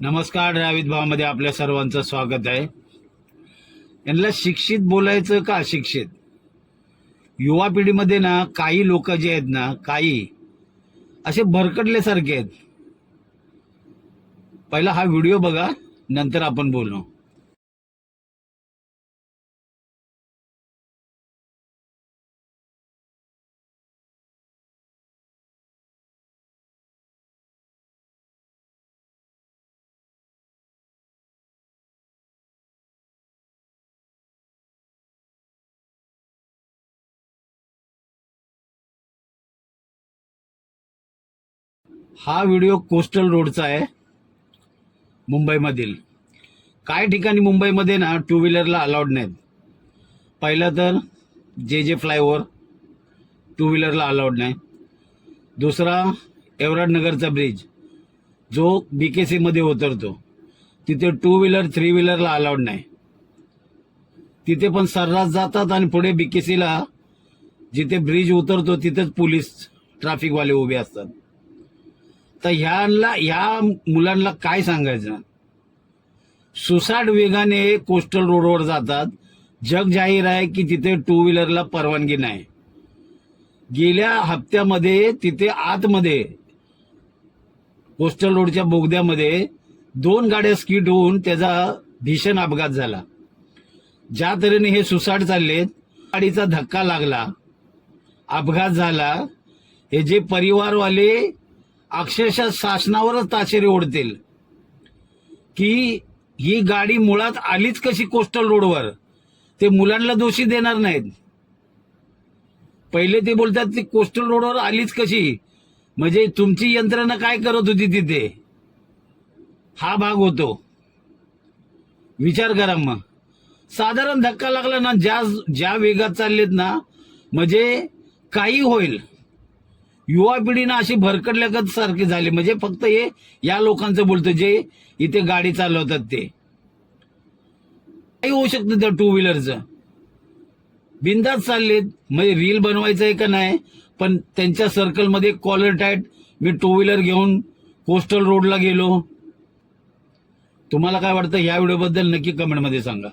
नमस्कार द्रावित भावामध्ये आपल्या सर्वांचं स्वागत आहे. यांना शिक्षित बोलायचं का अशिक्षित? युवा पिढीमध्ये ना काही लोक जे आहेत ना काही असे भरकटल्यासारखे आहेत. पहिला हा व्हिडिओ बघा नंतर आपण बोलू. हा व्हिडिओ कोस्टल रोडचा आहे. मुंबईमधील. काही ठिकाणी मुंबईमध्ये ना टू व्हीलरला अलाउड नाहीत. पहिलं तर जे जे फ्लायओव्हर टू व्हीलरला अलाउड नाही. दुसरा एवराडनगरचा ब्रिज जो बी के सीमध्ये उतरतो. तिथे टू व्हीलर थ्री व्हीलरला अलाउड नाही. तिथे पण सर्रास जातात आणि पुढे बी के सीला जिथे ब्रिज उतरतो तिथेच पोलीस ट्रॅफिकवाले उभे असतात. तर ह्यांना ह्या मुलांना काय सांगायचं? सुसाट वेगाने कोस्टल रोडवर जातात. जग जाहीर आहे की तिथे टू व्हीलरला परवानगी नाही. गेल्या हप्त्यामध्ये तिथे आतमध्ये कोस्टल रोडच्या बोगद्यामध्ये दोन गाड्या स्किट होऊन त्याचा भीषण अपघात झाला. ज्या तऱ्हेने हे सुसाट चाललेत गाडीचा धक्का लागला अपघात झाला. हे जे परिवारवाले अक्षरशः शासनावरच ताशेरे ओढतील. की ही गाडी मुळात आलीच कशी कोस्टल रोडवर? ते मुलांना दोषी देणार नाहीत. पहिले ते बोलतात ती कोस्टल रोडवर आलीच कशी? म्हणजे तुमची यंत्रणा काय करत होती तिथे? हा भाग होतो. विचार करा मग. साधारण धक्का लागला ना ज्या ज्या वेगात चाललेत ना म्हणजे काही होईल. युवा पिढीनं अशी भरकडल्यागत सारखी झाले. म्हणजे फक्त हे या लोकांचं बोलतो जे इथे गाडी चालवतात ते. काही होऊ शकतं त्या टू व्हीलरचं बिंदात चाललेत. म्हणजे रील बनवायचं आहे का नाही पण त्यांच्या सर्कलमध्ये कॉलर टाईट मी टू व्हीलर घेऊन कोस्टल रोडला गेलो. तुम्हाला काय वाटतं? या व्हिडिओबद्दल नक्की कमेंटमध्ये सांगा.